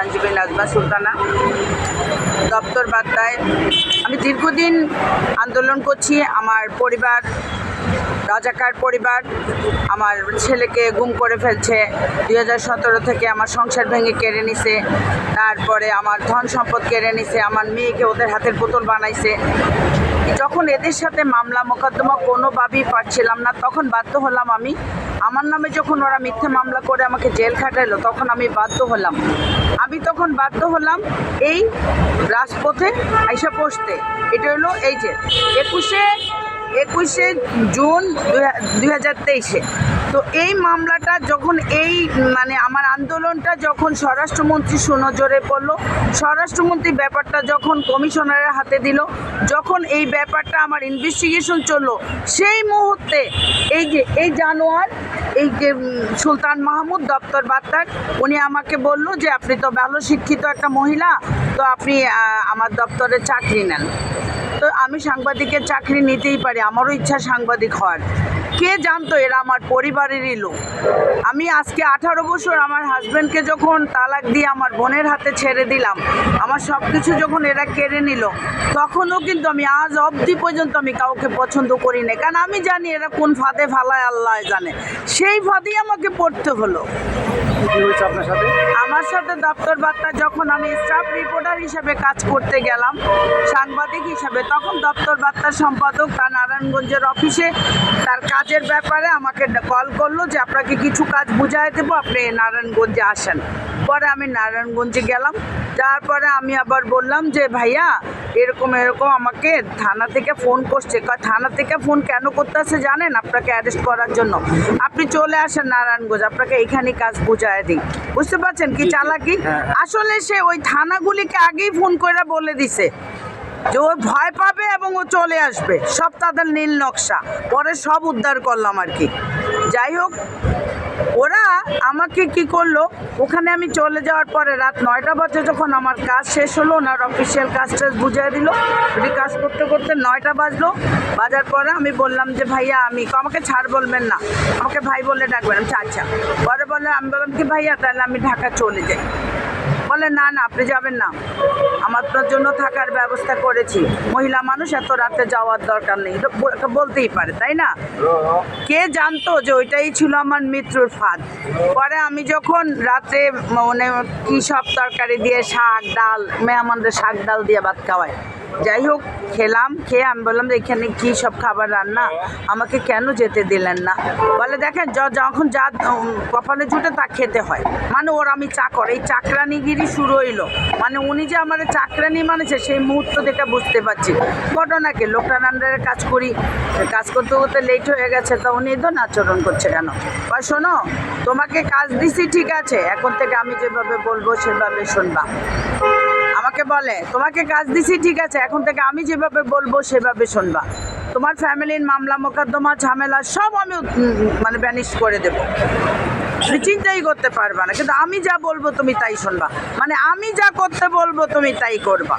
আইনজীবী নাজমা সুলতানা, দপ্তর বার্তায় আমি দীর্ঘদিন আন্দোলন করছি, আমার পরিবার, রাজাকার পরিবার, আমার ছেলেকে গুম করে ফেলছে, দুই হাজার সতেরো থেকে আমার সংসার ভেঙে কেড়ে নিছে, তারপরে আমার ধন সম্পদ কেড়ে নিছে, আমার মেয়েকে ওদের হাতের পুতুল বানাইছে। যখন এদের সাথে মামলা, মোকদ্দমা কোনোভাবেই পারছিলাম না, তখন বাধ্য হলাম আমি আমার নামে যখন ওরা মিথ্যে মামলা করে আমাকে জেল খাটাইলো, তখন আমি বাধ্য হলাম। আমি তখন বাধ্য হলাম এই রাজপথে আইসা পৌঁছতে এটা হলো এই যে, একুশে একুশে জুন দুই হাজার তেইশে। তো এই মামলাটা যখন এই মানে আমার আন্দোলনটা যখন স্বরাষ্ট্রমন্ত্রী সুনজরে পড়ল, স্বরাষ্ট্রমন্ত্রী ব্যাপারটা যখন কমিশনারের হাতে দিল, যখন এই ব্যাপারটা আমার ইনভেস্টিগেশন চলল, সেই মুহূর্তে এই যে, এই জানোয়ার এই যে সুলতান মাহমুদ, দপ্তর বার্তার উনি আমাকে বলল যে, আপনি তো ভালো শিক্ষিত একটা মহিলা, তো আপনি আমার দপ্তরে চাকরি নেন। তো আমি সাংবাদিকের চাকরি নিতেই পারি আমারও ইচ্ছা সাংবাদিক হওয়ার। কে জানতো এরা আমার পরিবারেরই লোক? আমি আজকে আঠারো বছর আমার হাজব্যান্ডকে যখন তালাক দিয়ে আমার বোনের হাতে ছেড়ে দিলাম আমার সব কিছু যখন এরা কেড়ে নিল তখনও কিন্তু আমি আজ অবধি পর্যন্ত আমি কাউকে পছন্দ করি না কারণ আমি জানি এরা কোন ফাঁদে ফালায় আল্লাহ জানে। সেই ফাঁদেই আমাকে পড়তে হলো। আমার সাথে দপ্তর বার্তা যখন আমি স্টাফ রিপোর্টার হিসাবে কাজ করতে গেলাম সাংবাদিক হিসেবে তখন দপ্তর বার্তার সম্পাদক তার নারায়ণগঞ্জের অফিসে তার কাজের ব্যাপারে আমাকে কল করল যে আপনাকে কিছু কাজ বুঝাই দেবো আপনি নারায়ণগঞ্জে আসেন। পরে আমি নারায়ণগঞ্জে গেলাম। তারপরে আমি আবার বললাম যে ভাইয়া এরকম এরকম আমাকে থানা থেকে ফোন করছে। থানা থেকে ফোন কেন করতে করতেছে জানেন আপনাকে অ্যারেস্ট করার জন্য? আপনি চলে আসেন নারায়ণগঞ্জ আপনাকে এইখানে কাজ বুঝায় দিই। বুঝতে পারছেন কি চালাকি? হ্যাঁ। আসলে সে ওই থানাগুলিকে আগেই ফোন করে বলে দিছে। যে ও ভয় পাবে এবং ও চলে আসবে। সব তাদের নীল নকশা। পরে সব উদ্ধার করলাম আর কি। যাই হোক, ওরা আমাকে কি করল? ওখানে আমি চলে যাওয়ার পরে রাত নয়টা বাজে যখন আমার কাজ শেষ হলো, ওনার অফিসিয়াল কাজ টাজ বুঝিয়ে দিল। ওটি কাজ করতে করতে নয়টা বাজলো। বাজার পরে আমি বললাম যে, ভাইয়া, আমি আমাকে ছাড় বলবেন না। আমাকে ভাই বলে ডাকবেন। আমি আচ্ছা পরে বলে, আমি বললাম কি, ভাইয়া, তাহলে আমি ঢাকা চলে যাই। বলে, না না, আপনি যাবেন না। আমার জন্য থাকার ব্যবস্থা করেছি। মহিলা মানুষ এত রাতে যাওয়ার দরকার নেই। বলতেই পারে, তাই না? কে জানতো যে ওইটাই ছিল আমার মৃত্যুর ফাঁদ? পরে আমি যখন রাতে মানে কী সব তরকারি দিয়ে শাক, ডাল, মেহমানদের শাক, ডাল দিয়ে ভাত খাওয়ায় যাই হোক, খেলাম, খেয়ে আমি বললাম যে, এখানে কী সব খাবার রান্না? আমাকে কেন যেতে দিলেন না? বলে, দেখেন যখন যা কপালে জুটে তা খেতে হয়। মানে ওর আমি চাকর, এই চাকরানিগিরি শুরু হইল। মানে উনি যে আমার চাকরানি মানেছে, সেই মুহূর্ত থেকে বুঝতে পারছি। ঘটনাকে, লোকটার আন্ডারে কাজ করি, কাজ করতে করতে লেট হয়ে গেছে, তা উনি ধন আচরণ করছে কেন? বা শোনো, তোমাকে কাজ দিছি, ঠিক আছে। এখন থেকে আমি যেভাবে বলব, সেভাবে শুনবা। আমাকে বলে, তোমাকে কাজ দিছি, ঠিক আছে, এখন থেকে আমি যেভাবে বলব, সেভাবে শুনবা। তোমার ফ্যামিলির মামলা, মোকদ্দমা, ঝামেলা, সব আমি মানে ব্যানিশ করে দেবো। তুমি চিন্তাই করতে পারবা না, কিন্তু আমি যা বলব, তুমি তাই শুনবা। মানে আমি যা করতে বলব, তুমি তাই করবা।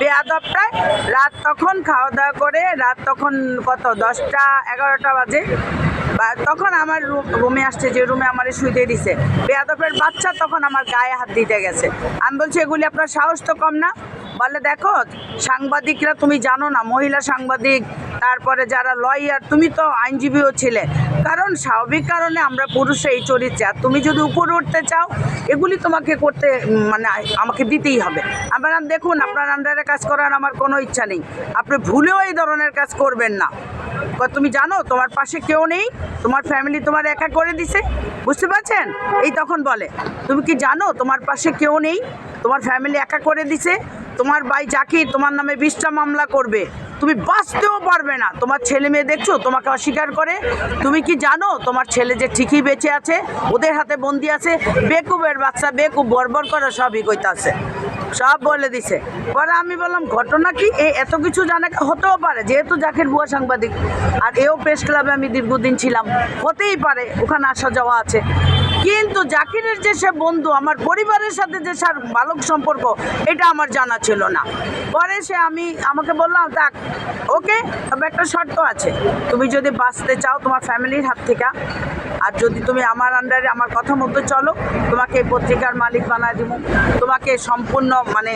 বেয়াদবটায় রাত তখন খাওয়া দাওয়া করে, রাত তখন কত? দশটা, এগারোটা বাজে। তখন আমার রুমে আসছে, যে রুমে আমার শুইতে দিছে। বেয়াদবের বাচ্চা তখন আমার গায়ে হাত দিতে গেছে। আমি বলছি, এগুলি আপনার সাহস তো কম না? বলে, দেখো, সাংবাদিকরা তুমি জানো না, মহিলা সাংবাদিক, তারপরে যারা লয়ার, তুমি তো আইনজীবীও ছিলে। কারণ স্বাভাবিক কারণে আমরা পুরুষে এই চরিত্রে, আর তুমি যদি উপরে উঠতে চাও, এগুলি তোমাকে করতে মানে আমাকে দিতেই হবে। আমার দেখুন, আপনার আন্ডারে কাজ করার আমার কোনো ইচ্ছা নেই। আপনি ভুলেও এই ধরনের কাজ করবেন না। তুমি জানো, তোমার পাশে কেউ নেই, তোমার ফ্যামিলি তোমার একা করে দিছে, বুঝতে পারছেন? এই তখন বলে। তুমি কি জানো, তোমার পাশে কেউ নেই, তোমার ফ্যামিলি একা করে দিছে, তোমার ভাই জাকির তোমার নামে বিশটা মামলা করবে। তুমি বাঁচতেও পারবে না। তোমার ছেলে মেয়ে দেখছ, তোমাকে অস্বীকার করে। তুমি কি জানো, তোমার ছেলে যে ঠিকই বেঁচে আছে, ওদের হাতে বন্দি আছে, বেকুবের বাচ্চা, বেকুব বর্বর করে সবই কইতাছে। সব বলে দিছে। পরে আমি বললাম, ঘটনা কি? এ এত কিছু জানা হতেও পারে, যেহেতু জাকির বুয়া সাংবাদিক। আর এও প্রেস ক্লাবে আমি দীর্ঘদিন ছিলাম। হতেই পারে, ওখানে আসা যাওয়া আছে। কিন্তু জাকিরের যে সে বন্ধু, আমার পরিবারের সাথে যে সার বালক সম্পর্ক, এটা আমার জানা ছিল না। পরে সে আমি, আমাকে বললাম দেখ ওকে, তবে একটা শর্ত আছে। তুমি যদি বাঁচতে চাও তোমার ফ্যামিলির হাত থেকে আর যদি তুমি আমার আন্ডারে আমার কথা মতো চলো, তোমাকে পত্রিকার মালিক বানায় দিব। তোমাকে সম্পূর্ণ মানে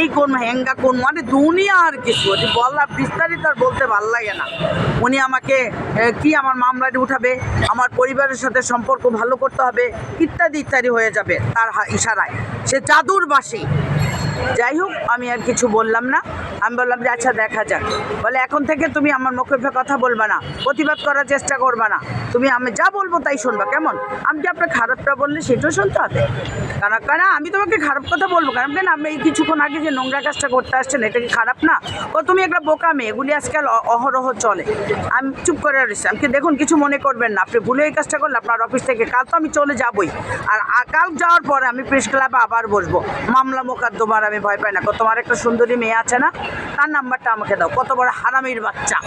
এই কোন হেঙ্গা কোন মানে দুনিয়া আর কিছু। বলা বিস্তারিত আর বলতে ভালো লাগে না। উনি আমাকে কি আমার মামলাটি উঠাবে, আমার পরিবারের সাথে সম্পর্ক ভালো করতে হবে, ইত্যাদি ইত্যাদি হয়ে যাবে তার ইশারায়। সে জাদুর বাসী যাই হোক, আমি আর কিছু বললাম না। আমি বললাম যে আচ্ছা দেখা যাক। বলে, এখন থেকে তুমি আমার মুখে কথা বলবা না। প্রতিবাদ করার চেষ্টা করবা না। তুমি আমি যা বলব তাই শুনবা, কেমন? আমি যে আপনার খারাপটা বললে সেটাও শুনতে হবে। কারণ কারণ আমি তোমাকে খারাপ কথা বলব কারণ কেন? আমি এই কিছুক্ষণ আগে যে নোংরা কাজটা করতে আসছেন, এটা কি খারাপ না? ও, তুমি একটা বোকা মেয়ে, এগুলি আজকাল অহরহ চলে। আমি চুপ করে রয়েছি। আমি কি দেখুন, কিছু মনে করবেন না। আপনি ভুলে এই কাজটা করলে আপনার অফিস থেকে কাল তো আমি চলে যাবই। আর কাল যাওয়ার পরে আমি প্রেস ক্লাবে আবার বসবো। মামলা মোকদ্দমার আমি ভয় পাই না। কত তোমার একটা সুন্দরী মেয়ে আছে না? তার নাম্বারটা আমাকে দাও। কত বড় হারামির বাচ্চা।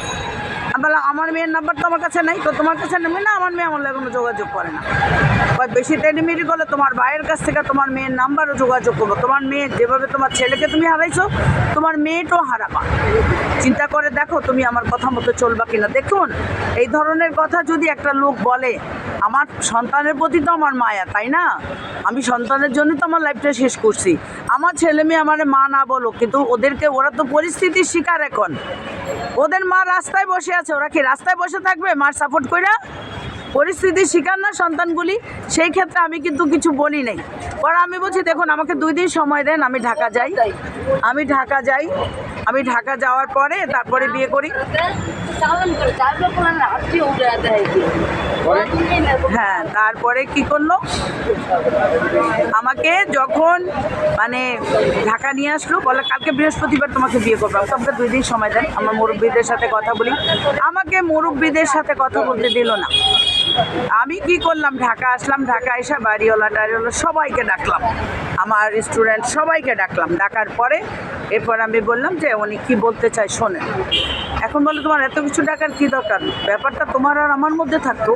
বললাম, আমার মেয়ের নাম্বার তো আমার কাছে নেই। তো তোমার কাছে নেবে না? আমার মেয়ে আমার কোনো যোগাযোগ করে না। বা বেশি টেনিমিটি করলে তোমার ভাইয়ের কাছ থেকে তোমার মেয়ের নাম্বারও যোগাযোগ করব। তোমার মেয়ে যেভাবে তোমার ছেলেকে তুমি হারাইছো, তোমার মেয়েটাও হারাবা। চিন্তা করে দেখো তুমি আমার কথা মতো চলবা কিনা। দেখুন, এই ধরনের কথা যদি একটা লোক বলে, আমার সন্তানের প্রতি তো আমার মায়া, তাই না? আমি সন্তানের জন্য তো আমার লাইফটা শেষ করছি। আমার ছেলে মেয়ে আমার মা না বলো কিন্তু ওদেরকে, ওরা তো পরিস্থিতির শিকার এখন। ওদের মা রাস্তায় বসে আছে ওরা কি রাস্তায় বসে থাকবে? মার সাপোর্ট কইরা? পরিস্থিতির শিকার না সন্তানগুলি, সেই ক্ষেত্রে আমি কিন্তু কিছু বলি নাই। পরে আমি বলছি, দেখুন, আমাকে দুই দিন সময় দেন, আমি ঢাকা যাই। আমি ঢাকা যাই। আমি ঢাকা যাওয়ার পরে তারপরে বিয়ে করি। হ্যাঁ তারপরে কি করল? আমাকে যখন মানে ঢাকা নিয়ে আসলো বলে কালকে বৃহস্পতিবার তোমাকে বিয়ে করব তোমাকে দুই দিন সময় দেন, আমার মুরব্বীদের সাথে কথা বলি। আমাকে মুরব্বীদের সাথে কথা বলতে দিল না। আমি কি করলাম? ঢাকা আসলাম, ঢাকা এসে বাড়িওয়ালা, টাড়িওয়ালা সবাইকে ডাকলাম। আমার স্টুডেন্ট সবাইকে ডাকলাম। ডাকার পরে এরপর আমি বললাম যে, উনি কি বলতে চায় শোনে এখন বলে, তোমার এত কিছু ডাকার কি দরকার? ব্যাপারটা তোমার আর আমার মধ্যে থাকতো।